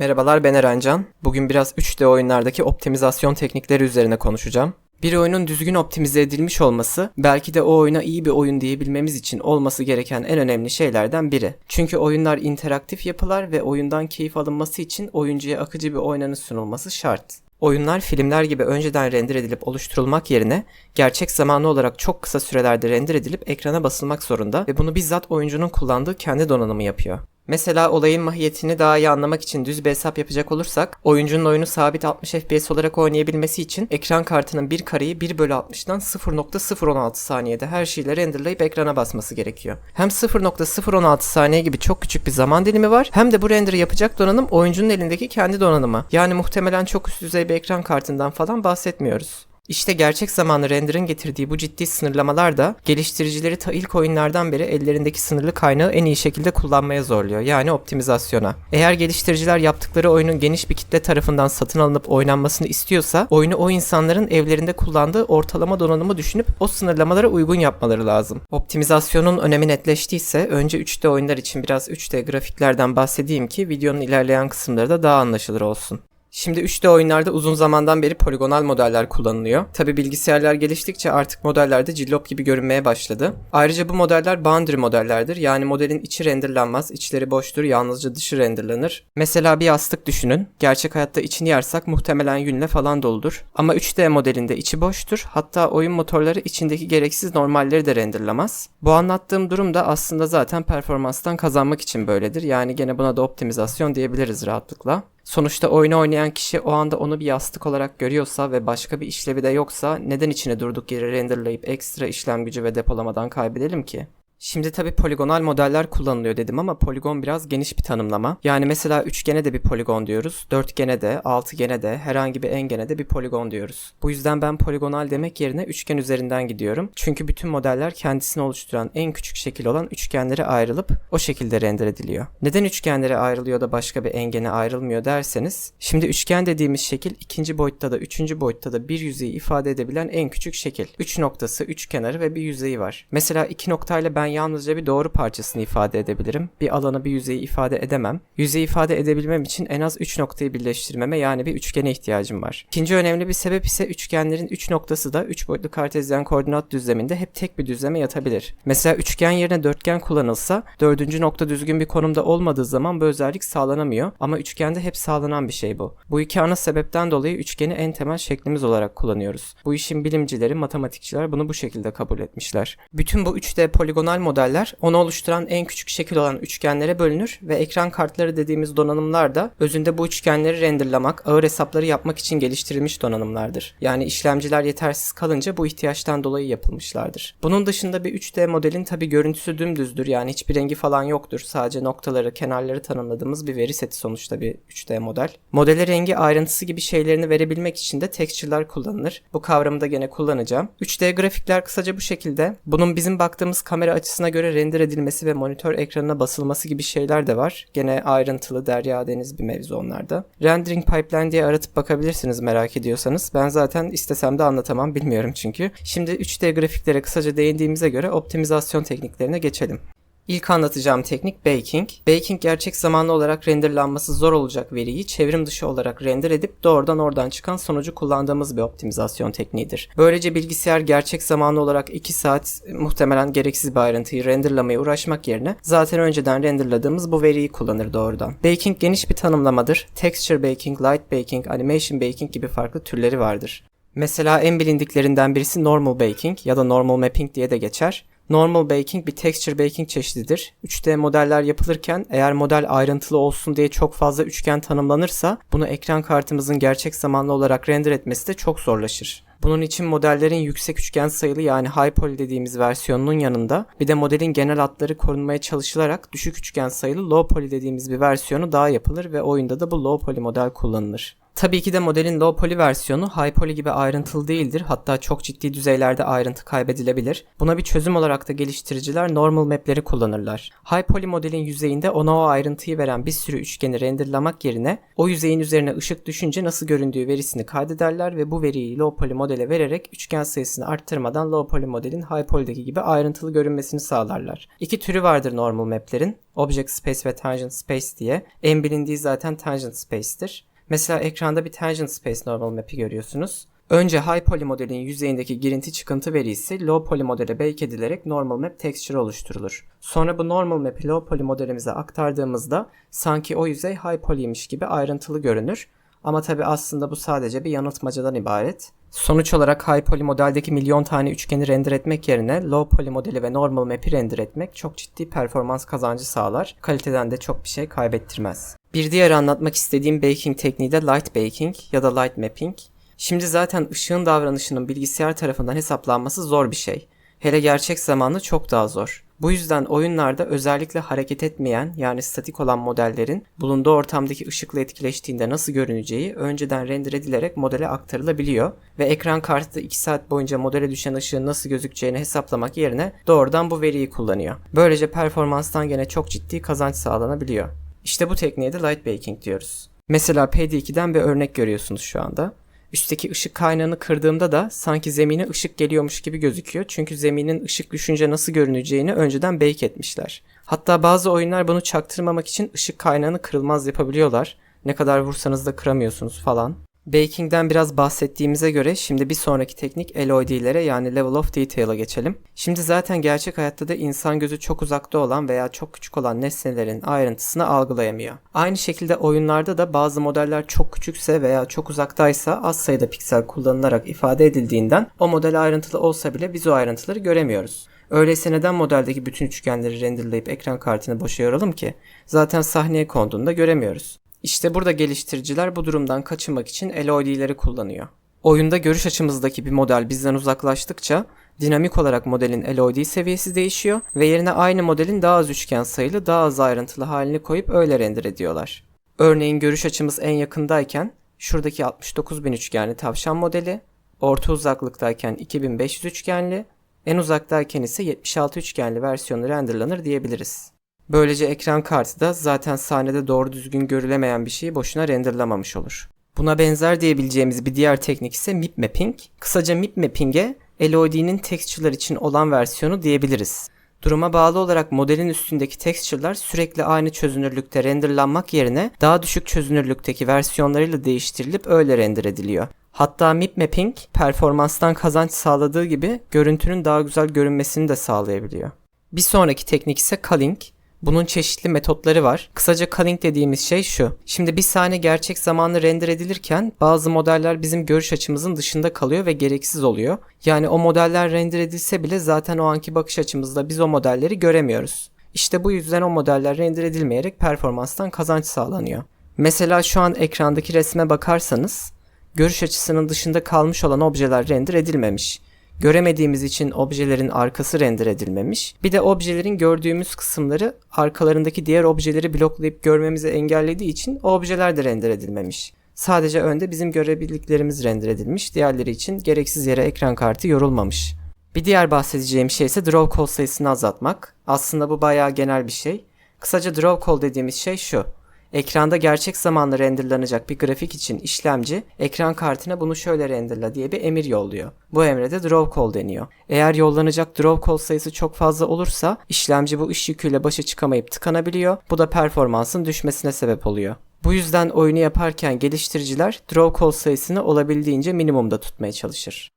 Merhabalar ben Erencan. Bugün biraz 3D oyunlardaki optimizasyon teknikleri üzerine konuşacağım. Bir oyunun düzgün optimize edilmiş olması belki de o oyuna iyi bir oyun diyebilmemiz için olması gereken en önemli şeylerden biri. Çünkü oyunlar interaktif yapılar ve oyundan keyif alınması için oyuncuya akıcı bir oynanış sunulması şart. Oyunlar filmler gibi önceden render edilip oluşturulmak yerine gerçek zamanlı olarak çok kısa sürelerde render edilip ekrana basılmak zorunda ve bunu bizzat oyuncunun kullandığı kendi donanımı yapıyor. Mesela olayın mahiyetini daha iyi anlamak için düz bir hesap yapacak olursak, oyuncunun oyunu sabit 60 FPS olarak oynayabilmesi için ekran kartının bir kareyi 1 bölü 60'dan 0.016 saniyede her şeyle renderlayıp ekrana basması gerekiyor. Hem 0.016 saniye gibi çok küçük bir zaman dilimi var, hem de bu render'ı yapacak donanım oyuncunun elindeki kendi donanımı. Yani muhtemelen çok üst düzey bir ekran kartından falan bahsetmiyoruz. İşte gerçek zamanlı render'ın getirdiği bu ciddi sınırlamalar da geliştiricileri ta ilk oyunlardan beri ellerindeki sınırlı kaynağı en iyi şekilde kullanmaya zorluyor. Yani optimizasyona. Eğer geliştiriciler yaptıkları oyunun geniş bir kitle tarafından satın alınıp oynanmasını istiyorsa oyunu o insanların evlerinde kullandığı ortalama donanımı düşünüp o sınırlamalara uygun yapmaları lazım. Optimizasyonun önemi netleştiyse önce 3D oyunlar için biraz 3D grafiklerden bahsedeyim ki videonun ilerleyen kısımları da daha anlaşılır olsun. Şimdi 3D oyunlarda uzun zamandan beri poligonal modeller kullanılıyor. Tabi bilgisayarlar geliştikçe artık modeller de cillop gibi görünmeye başladı. Ayrıca bu modeller boundary modellerdir. Yani modelin içi renderlanmaz, içleri boştur, yalnızca dışı renderlanır. Mesela bir yastık düşünün. Gerçek hayatta içini yarsak muhtemelen yünle falan doludur. Ama 3D modelinde içi boştur. Hatta oyun motorları içindeki gereksiz normalleri de renderlamaz. Bu anlattığım durum da aslında zaten performanstan kazanmak için böyledir. Yani gene buna da optimizasyon diyebiliriz rahatlıkla. Sonuçta oyunu oynayan kişi o anda onu bir yastık olarak görüyorsa ve başka bir işlevi de yoksa neden içine durduk yere renderlayıp ekstra işlem gücü ve depolamadan kaybedelim ki? Şimdi tabi poligonal modeller kullanılıyor dedim ama poligon biraz geniş bir tanımlama. Yani mesela üçgene de bir poligon diyoruz, dörtgene de, altıgene de, herhangi bir engene de bir poligon diyoruz. Bu yüzden ben poligonal demek yerine üçgen üzerinden gidiyorum. Çünkü bütün modeller kendisini oluşturan en küçük şekil olan üçgenlere ayrılıp o şekilde render ediliyor. Neden üçgenlere ayrılıyor da başka bir engene ayrılmıyor derseniz, şimdi üçgen dediğimiz şekil ikinci boyutta da üçüncü boyutta da bir yüzeyi ifade edebilen en küçük şekil. Üç noktası, üç kenarı ve bir yüzeyi var. Mesela iki noktayla ben yalnızca bir doğru parçasını ifade edebilirim. Bir alanı bir yüzeyi ifade edemem. Yüzeyi ifade edebilmem için en az 3 noktayı birleştirmeme yani bir üçgene ihtiyacım var. İkinci önemli bir sebep ise üçgenlerin 3 noktası da 3 boyutlu kartezyen koordinat düzleminde hep tek bir düzleme yatabilir. Mesela üçgen yerine dörtgen kullanılsa dördüncü nokta düzgün bir konumda olmadığı zaman bu özellik sağlanamıyor ama üçgende hep sağlanan bir şey bu. Bu iki ana sebepten dolayı üçgeni en temel şeklimiz olarak kullanıyoruz. Bu işin bilimcileri, matematikçiler bunu bu şekilde kabul etmişler. Bütün bu 3D poligonal modeller onu oluşturan en küçük şekil olan üçgenlere bölünür ve ekran kartları dediğimiz donanımlar da özünde bu üçgenleri renderlamak, ağır hesapları yapmak için geliştirilmiş donanımlardır. Yani işlemciler yetersiz kalınca bu ihtiyaçtan dolayı yapılmışlardır. Bunun dışında bir 3D modelin tabi görüntüsü dümdüzdür yani hiçbir rengi falan yoktur. Sadece noktaları, kenarları tanımladığımız bir veri seti sonuçta bir 3D model. Modele rengi ayrıntısı gibi şeylerini verebilmek için de texture'lar kullanılır. Bu kavramı da gene kullanacağım. 3D grafikler kısaca bu şekilde. Bunun bizim baktığımız kamera açısı açısına göre render edilmesi ve monitör ekranına basılması gibi şeyler de var. Gene ayrıntılı derya deniz bir mevzu onlarda. Rendering pipeline diye aratıp bakabilirsiniz merak ediyorsanız. Ben zaten istesem de anlatamam bilmiyorum çünkü. Şimdi 3D grafiklere kısaca değindiğimize göre optimizasyon tekniklerine geçelim. İlk anlatacağım teknik baking. Baking gerçek zamanlı olarak renderlanması zor olacak veriyi çevrim dışı olarak render edip doğrudan oradan çıkan sonucu kullandığımız bir optimizasyon tekniğidir. Böylece bilgisayar gerçek zamanlı olarak 2 saat muhtemelen gereksiz bir ayrıntıyı renderlamaya uğraşmak yerine zaten önceden renderladığımız bu veriyi kullanır doğrudan. Baking geniş bir tanımlamadır. Texture baking, light baking, animation baking gibi farklı türleri vardır. Mesela en bilindiklerinden birisi normal baking ya da normal mapping diye de geçer. Normal baking bir texture baking çeşididir. 3D modeller yapılırken eğer model ayrıntılı olsun diye çok fazla üçgen tanımlanırsa bunu ekran kartımızın gerçek zamanlı olarak render etmesi de çok zorlaşır. Bunun için modellerin yüksek üçgen sayılı yani high poly dediğimiz versiyonunun yanında bir de modelin genel hatları korunmaya çalışılarak düşük üçgen sayılı low poly dediğimiz bir versiyonu daha yapılır ve oyunda da bu low poly model kullanılır. Tabii ki de modelin low poly versiyonu high poly gibi ayrıntılı değildir. Hatta çok ciddi düzeylerde ayrıntı kaybedilebilir. Buna bir çözüm olarak da geliştiriciler normal map'leri kullanırlar. High poly modelin yüzeyinde ona o ayrıntıyı veren bir sürü üçgeni renderlamak yerine o yüzeyin üzerine ışık düşünce nasıl göründüğü verisini kaydederler ve bu veriyi low poly model modele vererek üçgen sayısını arttırmadan low poly modelin high poly'deki gibi ayrıntılı görünmesini sağlarlar. İki türü vardır normal map'lerin. Object space ve tangent space diye. En bilindiği zaten tangent space'tir. Mesela ekranda bir tangent space normal map'i görüyorsunuz. Önce high poly modelin yüzeyindeki girinti çıkıntı verisi low poly modele bake edilerek normal map texture oluşturulur. Sonra bu normal map'i low poly modelimize aktardığımızda sanki o yüzey high poly'ymiş gibi ayrıntılı görünür. Ama tabi aslında bu sadece bir yanıltmacadan ibaret. Sonuç olarak high poly modeldeki milyon tane üçgeni render etmek yerine low poly modeli ve normal map'i render etmek çok ciddi performans kazancı sağlar. Kaliteden de çok bir şey kaybettirmez. Bir diğer anlatmak istediğim baking tekniği de light baking ya da light mapping. Şimdi zaten ışığın davranışının bilgisayar tarafından hesaplanması zor bir şey. Hele gerçek zamanlı çok daha zor. Bu yüzden oyunlarda özellikle hareket etmeyen yani statik olan modellerin bulunduğu ortamdaki ışıkla etkileştiğinde nasıl görüneceği önceden render edilerek modele aktarılabiliyor ve ekran kartı 2 saat boyunca modele düşen ışığın nasıl gözükeceğini hesaplamak yerine doğrudan bu veriyi kullanıyor. Böylece performanstan gene çok ciddi kazanç sağlanabiliyor. İşte bu tekniğe de light baking diyoruz. Mesela PD2'den bir örnek görüyorsunuz şu anda. Üstteki ışık kaynağını kırdığımda da sanki zemine ışık geliyormuş gibi gözüküyor. Çünkü zeminin ışık düşünce nasıl görüneceğini önceden bake etmişler. Hatta bazı oyunlar bunu çaktırmamak için ışık kaynağını kırılmaz yapabiliyorlar. Ne kadar vursanız da kıramıyorsunuz falan. Baking'den biraz bahsettiğimize göre şimdi bir sonraki teknik LOD'lere yani Level of Detail'a geçelim. Şimdi zaten gerçek hayatta da insan gözü çok uzakta olan veya çok küçük olan nesnelerin ayrıntısını algılayamıyor. Aynı şekilde oyunlarda da bazı modeller çok küçükse veya çok uzaktaysa az sayıda piksel kullanılarak ifade edildiğinden o model ayrıntılı olsa bile biz o ayrıntıları göremiyoruz. Öyleyse neden modeldeki bütün üçgenleri renderlayıp ekran kartını boşa yoralım ki? Zaten sahneye konduğunda göremiyoruz. İşte burada geliştiriciler bu durumdan kaçınmak için LOD'leri kullanıyor. Oyunda görüş açımızdaki bir model bizden uzaklaştıkça dinamik olarak modelin LOD seviyesi değişiyor ve yerine aynı modelin daha az üçgen sayılı, daha az ayrıntılı halini koyup öyle render ediyorlar. Örneğin görüş açımız en yakındayken şuradaki 69.000 üçgenli tavşan modeli, orta uzaklıktayken 2500 üçgenli, en uzaktayken ise 76 üçgenli versiyonu renderlanır diyebiliriz. Böylece ekran kartı da zaten sahnede doğru düzgün görülemeyen bir şeyi boşuna renderlamamış olur. Buna benzer diyebileceğimiz bir diğer teknik ise mip mapping. Kısaca mip mapping'e LOD'nin texture'lar için olan versiyonu diyebiliriz. Duruma bağlı olarak modelin üstündeki texture'lar sürekli aynı çözünürlükte renderlanmak yerine daha düşük çözünürlükteki versiyonlarıyla değiştirilip öyle render ediliyor. Hatta mip mapping performanstan kazanç sağladığı gibi görüntünün daha güzel görünmesini de sağlayabiliyor. Bir sonraki teknik ise culling. Bunun çeşitli metotları var. Kısaca culling dediğimiz şey şu. Şimdi bir sahne gerçek zamanlı render edilirken bazı modeller bizim görüş açımızın dışında kalıyor ve gereksiz oluyor. Yani o modeller render edilse bile zaten o anki bakış açımızda biz o modelleri göremiyoruz. İşte bu yüzden o modeller render edilmeyerek performanstan kazanç sağlanıyor. Mesela şu an ekrandaki resme bakarsanız görüş açısının dışında kalmış olan objeler render edilmemiş. Göremediğimiz için objelerin arkası render edilmemiş. Bir de objelerin gördüğümüz kısımları arkalarındaki diğer objeleri bloklayıp görmemizi engellediği için o objeler de render edilmemiş. Sadece önde bizim görebildiklerimiz render edilmiş. Diğerleri için gereksiz yere ekran kartı yorulmamış. Bir diğer bahsedeceğim şey ise draw call sayısını azaltmak. Aslında bu bayağı genel bir şey. Kısaca draw call dediğimiz şey şu. Ekranda gerçek zamanlı renderlanacak bir grafik için işlemci ekran kartına bunu şöyle renderla diye bir emir yolluyor. Bu emre de draw call deniyor. Eğer yollanacak draw call sayısı çok fazla olursa işlemci bu iş yüküyle başa çıkamayıp tıkanabiliyor. Bu da performansın düşmesine sebep oluyor. Bu yüzden oyunu yaparken geliştiriciler draw call sayısını olabildiğince minimumda tutmaya çalışır.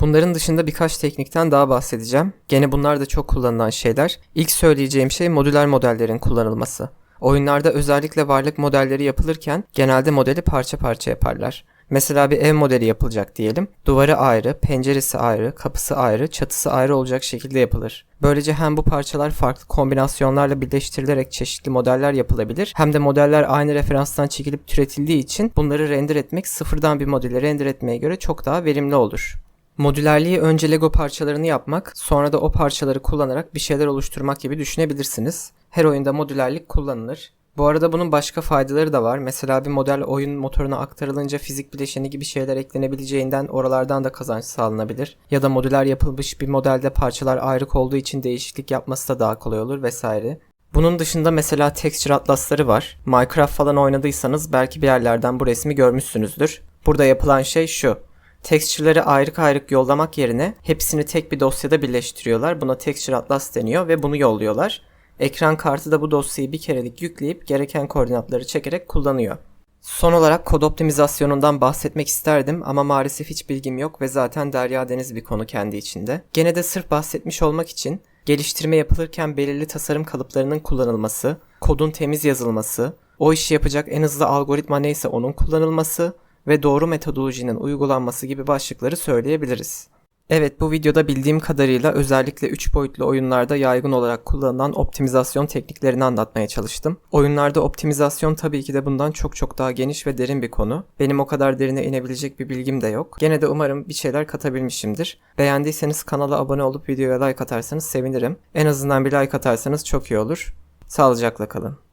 Bunların dışında birkaç teknikten daha bahsedeceğim. Gene bunlar da çok kullanılan şeyler. İlk söyleyeceğim şey modüler modellerin kullanılması. Oyunlarda özellikle varlık modelleri yapılırken genelde modeli parça parça yaparlar. Mesela bir ev modeli yapılacak diyelim. Duvarı ayrı, penceresi ayrı, kapısı ayrı, çatısı ayrı olacak şekilde yapılır. Böylece hem bu parçalar farklı kombinasyonlarla birleştirilerek çeşitli modeller yapılabilir hem de modeller aynı referanstan çekilip türetildiği için bunları render etmek sıfırdan bir modeli render etmeye göre çok daha verimli olur. Modülerliği önce Lego parçalarını yapmak, sonra da o parçaları kullanarak bir şeyler oluşturmak gibi düşünebilirsiniz. Her oyunda modülerlik kullanılır. Bu arada bunun başka faydaları da var. Mesela bir model oyun motoruna aktarılınca fizik bileşeni gibi şeyler eklenebileceğinden oralardan da kazanç sağlanabilir. Ya da modüler yapılmış bir modelde parçalar ayrık olduğu için değişiklik yapması da daha kolay olur vesaire. Bunun dışında mesela texture atlasları var. Minecraft falan oynadıysanız belki bir yerlerden bu resmi görmüşsünüzdür. Burada yapılan şey şu. Texture'ları ayrık ayrık yollamak yerine hepsini tek bir dosyada birleştiriyorlar. Buna Texture Atlas deniyor ve bunu yolluyorlar. Ekran kartı da bu dosyayı bir kerelik yükleyip gereken koordinatları çekerek kullanıyor. Son olarak kod optimizasyonundan bahsetmek isterdim ama maalesef hiç bilgim yok ve zaten derya deniz bir konu kendi içinde. Gene de sırf bahsetmiş olmak için geliştirme yapılırken belirli tasarım kalıplarının kullanılması, kodun temiz yazılması, o işi yapacak en hızlı algoritma neyse onun kullanılması ve doğru metodolojinin uygulanması gibi başlıkları söyleyebiliriz. Evet bu videoda bildiğim kadarıyla özellikle 3 boyutlu oyunlarda yaygın olarak kullanılan optimizasyon tekniklerini anlatmaya çalıştım. Oyunlarda optimizasyon tabii ki de bundan çok çok daha geniş ve derin bir konu. Benim o kadar derine inebilecek bir bilgim de yok. Gene de umarım bir şeyler katabilmişimdir. Beğendiyseniz kanala abone olup videoya like atarsanız sevinirim. En azından bir like atarsanız çok iyi olur. Sağlıcakla kalın.